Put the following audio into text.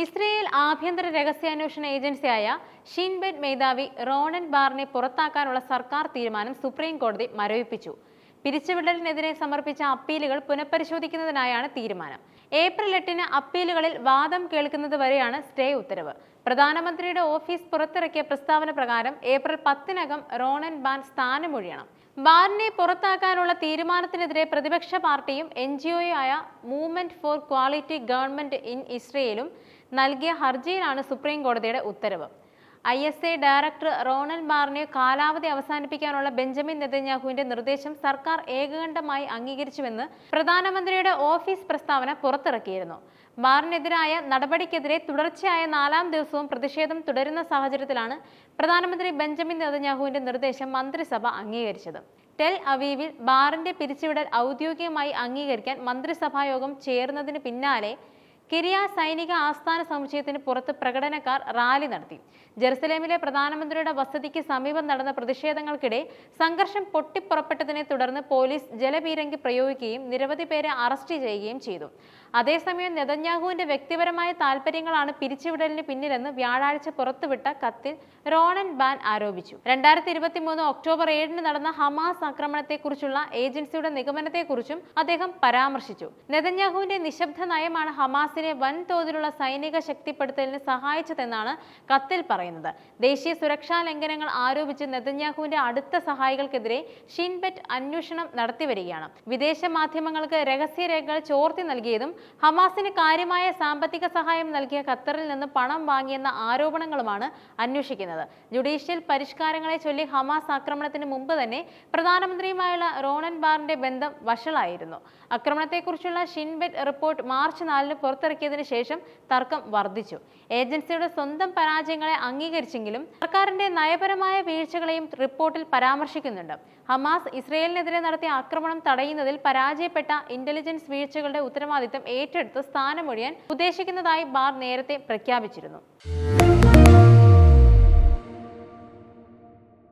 Israel ആഭ്യന്തര രഹസ്യാന്വേഷണ ഏജൻസിയായ ഷിൻബെറ്റ് മേധാവി റോണൻ ബാറിനെ പുറത്താക്കാനുള്ള സർക്കാർ തീരുമാനം സുപ്രീം കോടതി മരവിപ്പിച്ചു. പിരിച്ചുവിടലിനെതിരെ സമർപ്പിച്ച അപ്പീലുകൾ പുനഃപരിശോധിക്കുന്നതിനായാണ് തീരുമാനം. ഏപ്രിൽ എട്ടിന് അപ്പീലുകളിൽ വാദം കേൾക്കുന്നത് വരെയാണ് സ്റ്റേ ഉത്തരവ്. പ്രധാനമന്ത്രിയുടെ ഓഫീസ് പുറത്തിറക്കിയ പ്രസ്താവന പ്രകാരം ഏപ്രിൽ പത്തിനകം റോണൻ ബാൻ സ്ഥാനമൊഴിയണം. ബാറിനെ പുറത്താക്കാനുള്ള തീരുമാനത്തിനെതിരെ പ്രതിപക്ഷ പാർട്ടിയും N G ഒയായ movement for quality government in ഇസ്രയേലും നൽകിയ ഹർജിയിലാണ് സുപ്രീം കോടതിയുടെ ഉത്തരവ്. I S A director Ronen മാറിനെ കാലാവധി അവസാനിപ്പിക്കാനുള്ള ബെഞ്ചമിൻ നെതന്യാഹുവിന്റെ നിർദ്ദേശം സർക്കാർ ഏകകണ്ഠമായി അംഗീകരിച്ചുവെന്ന് പ്രധാനമന്ത്രിയുടെ ഓഫീസ് പ്രസ്താവന പുറത്തിറക്കിയിരുന്നു. ബാറിനെതിരായ നടപടിക്കെതിരെ തുടർച്ചയായ നാലാം ദിവസവും പ്രതിഷേധം തുടരുന്ന സാഹചര്യത്തിലാണ് പ്രധാനമന്ത്രി ബെഞ്ചമിൻ നെതന്യാഹുവിന്റെ നിർദ്ദേശം മന്ത്രിസഭ അംഗീകരിച്ചത്. ടെൽ അവീവിൽ ബാറിന്റെ പിരിച്ചുവിടൽ ഔദ്യോഗികമായി അംഗീകരിക്കാൻ മന്ത്രിസഭായോഗം ചേർന്നതിന് പിന്നാലെ കിരിയ സൈനിക ആസ്ഥാന സമുച്ചയത്തിന് പുറത്ത് പ്രകടനക്കാർ റാലി നടത്തി. ജെറുസലേമിലെ പ്രധാനമന്ത്രിയുടെ വസതിക്ക് സമീപം നടന്ന പ്രതിഷേധങ്ങൾക്കിടെ സംഘർഷം പൊട്ടിപ്പുറപ്പെട്ടതിനെ തുടർന്ന് പോലീസ് ജലപീരങ്കി പ്രയോഗിക്കുകയും നിരവധി പേരെ അറസ്റ്റ് ചെയ്യുകയും ചെയ്തു. അതേസമയം നെതന്യാഹുവിന്റെ വ്യക്തിപരമായ താൽപര്യങ്ങളാണ് പിരിച്ചുവിടലിന് പിന്നിലെന്ന് വ്യാഴാഴ്ച പുറത്തുവിട്ട കത്തിൽ റോണൻ ബാൻ ആരോപിച്ചു. രണ്ടായിരത്തി ഇരുപത്തി മൂന്ന് ഒക്ടോബർ ഏഴിന് നടന്ന ഹമാസ് ആക്രമണത്തെക്കുറിച്ചുള്ള ഏജൻസിയുടെ നിഗമനത്തെക്കുറിച്ചും അദ്ദേഹം പരാമർശിച്ചു. നെതന്യാഹുവിന്റെ നിശബ്ദ നയമാണ് ഹമാസിനെ വൻതോതിലുള്ള സൈനിക ശക്തിപ്പെടുത്തലിന് സഹായിച്ചതെന്നാണ് കത്തിൽ പറയുന്നത്. ദേശീയ സുരക്ഷാ ലംഘനങ്ങൾ ആരോപിച്ച് നെതന്യാഹുവിന്റെ അടുത്ത സഹായികൾക്കെതിരെ ഷിൻബെറ്റ് അന്വേഷണം നടത്തിവരികയാണ് വിദേശ മാധ്യമങ്ങൾക്ക് രഹസ്യരേഖകൾ ചോർത്തി നൽകിയതും ഹമാസിന് കാര്യമായ സാമ്പത്തിക സഹായം നൽകിയ ഖത്തറിൽ നിന്ന് പണം വാങ്ങിയെന്ന ആരോപണങ്ങളുമാണ് അന്വേഷിക്കുന്നത്. ജുഡീഷ്യൽ പരിഷ്കാരങ്ങളെ ചൊല്ലി ഹമാസ് ആക്രമണത്തിന് മുമ്പ് തന്നെ പ്രധാനമന്ത്രിയുമായുള്ള റോണൻ ബാറിന്റെ ബന്ധം വഷളായിരുന്നു. ആക്രമണത്തെക്കുറിച്ചുള്ള ഷിൻബെറ്റ് റിപ്പോർട്ട് മാർച്ച് നാലിന് പുറത്തിറക്കിയതിനു ശേഷം തർക്കം വർദ്ധിച്ചു. ഏജൻസിയുടെ സ്വന്തം പരാജയങ്ങളെ അംഗീകരിച്ചെങ്കിലും സർക്കാരിന്റെ നയപരമായ വീഴ്ചകളെയും റിപ്പോർട്ടിൽ പരാമർശിക്കുന്നുണ്ട്. ഹമാസ് ഇസ്രയേലിനെതിരെ നടത്തിയ ആക്രമണം തടയുന്നതിൽ പരാജയപ്പെട്ട ഇന്റലിജൻസ് വീഴ്ചകളുടെ ഉത്തരവാദിത്തം ഏറ്റെടുത്ത് സ്ഥാനമൊഴിയാൻ ഉദ്ദേശിക്കുന്നതായി ബാർ നേരത്തെ പ്രഖ്യാപിച്ചിരുന്നു.